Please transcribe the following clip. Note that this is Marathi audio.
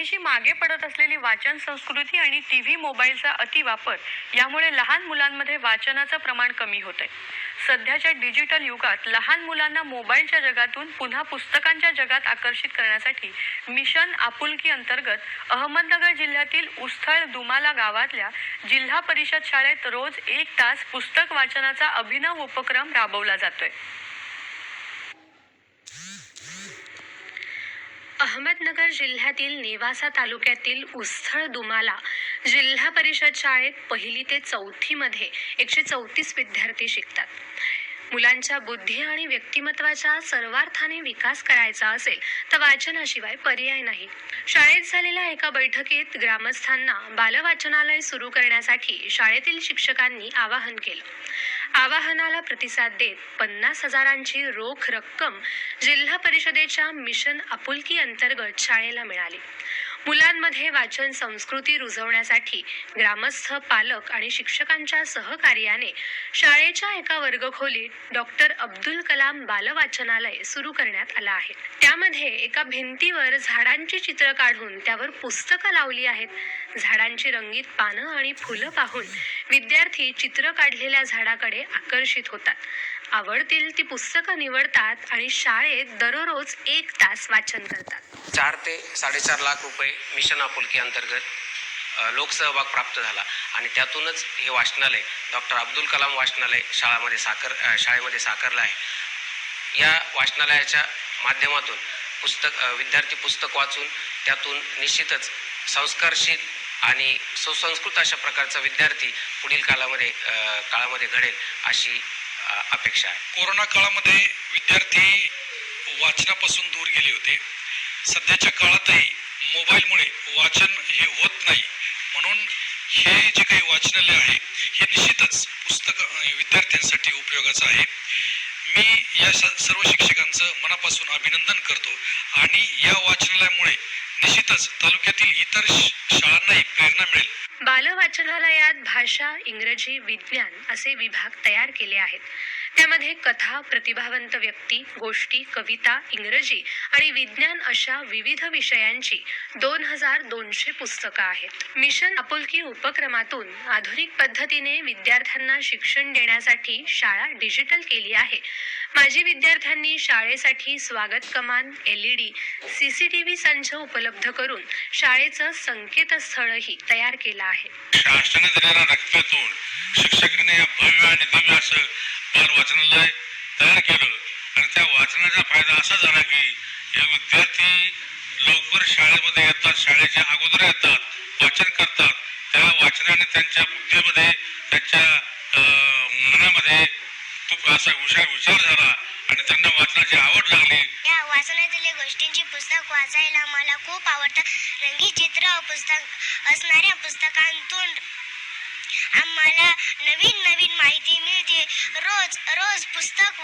काहीशी मागे पडत असलेली वाचन संस्कृती आणि टी व्ही मोबाईलचा अतिवापर यामुळे लहान मुलांमध्ये वाचनाचं प्रमाण कमी होत आहे सध्याच्या डिजिटल युगात लहान मुलांना मोबाईलच्या जगातून पुन्हा पुस्तकांच्या जगात आकर्षित करण्यासाठी मिशन आपुलकी अंतर्गत अहमदनगर जिल्ह्यातील उस्थळ दुमाला गावातल्या जिल्हा परिषद शाळेत रोज एक तास पुस्तक वाचनाचा अभिनव उपक्रम राबवला जातोय. अहमदनगर जिल्ह्यातील नेवासा तालुक्यातील उस्थळ दुमाला जिल्हा परिषद शाळेत पहिली ते चौथीमध्ये एकशे चौतीस विद्यार्थी शिकतात. मुलांच्या बुद्धी आणि व्यक्तिमत्वाचा सर्वार्थाने विकास करायचा असेल तर वाचनाशिवाय पर्याय नाही. शाळेत झालेल्या एका बैठकीत ग्रामस्थांना बालवाचनालय सुरू करण्यासाठी शाळेतील शिक्षकांनी आवाहन केलं. आवाहनाला प्रतिसाद देत पन्नास हजारांची रोख रक्कम जिल्हा परिषदेच्या मिशन आपुलकी अंतर्गत शाळेला मिळाली. मुलांमध्ये वाचन संस्कृती रुजवण्यासाठी ग्रामस्थ पालक आणि शिक्षकांच्या सहकार्याने शाळेच्या एका वर्गखोलीत डॉक्टर अब्दुल कलाम बालवाचनालय सुरू करण्यात आलं आहे. त्यामध्ये एका भिंतीवर झाडांची चित्र काढून त्यावर पुस्तकं लावली आहेत. झाडांची रंगीत पानं आणि फुलं पाहून विद्यार्थी चित्र काढलेल्या झाडाकडे आकर्षित होतात. आवडतील ती पुस्तकं निवडतात आणि शाळेत दररोज एक तास वाचन करतात. चार ते साडेचार लाख रुपये मिशन आपुलकी अंतर्गत लोकसहभाग प्राप्त झाला. आणि त्यातूनच हे वाचनालय डॉक्टर अब्दुल कलाम वाचनालय शाळामध्ये साकर शाळेमध्ये साकारलं आहे. या वाचनालयाच्या माध्यमातून पुस्तक विद्यार्थी पुस्तक वाचून त्यातून निश्चितच संस्कारशील आणि सुसंस्कृत अशा प्रकारचा विद्यार्थी पुढील काळामध्ये काळामध्ये घडेल अशी अपेक्षा आहे. कोरोना काळामध्ये विद्यार्थी वाचनापासून दूर गेले होते. सध्याच्या काळातही मोबाईलमुळे वाचन हे होत नाही. म्हणून हे जे काही वाचनालय आहे हे निश्चितच पुस्तक विद्यार्थ्यांसाठी उपयोगाचं आहे. मी या स- सर्व शिक्षकांचं मनापासून अभिनंदन करतो. आणि या वाचनालयामुळे निश्चितच तालुक्यातील इतर शाळांनाही प्रेरणा मिळेल. बाल वाचनालयात भाषा इंग्रजी विज्ञान असे विभाग तयार केले आहेत. त्यामध्ये कथा प्रतिभावंत व्यक्ती गोष्टी कविता इंग्रजी आणि विज्ञान अशा विविध विषयांची दोन हजार दोनशे पुस्तकं आहेत. मिशन आपुलकी उपक्रमातून आधुनिक पद्धतीने विद्यार्थ्यांना शिक्षण देण्यासाठी शाळा डिजिटल केली आहे. माजी विद्यार्थ्यांनी शाळेसाठी स्वागत कमान एलईडी सीसीटीव्ही संच उपलब्ध करून शाळेचं संकेतस्थळही तयार केलं आहे. शासनाने दिलेला रकमेतून शिक्षकांनी भव्य आणि दिव्य असं बाल वाचनालय तयार केलं. आणि त्या वाचनाचा फायदा असा झाला की हे विद्यार्थी लवकर शाळेमध्ये येतात शाळेच्या अगोदर येतात वाचन करतात. त्या वाचनाने त्यांच्या बुद्धीमध्ये त्यांच्या मनामध्ये खूप असा हुशार विचार झाला आणि त्यांना वाचनाची आवड लागली. या वाचनातील गोष्टींची पुस्तक वाचायला मला खूप आवडतं. रंगीत चित्र पुस्तक असणाऱ्या पुस्तकांतून मला नवीन नवीन माहिती मिळते. रोज रोज पुस्तक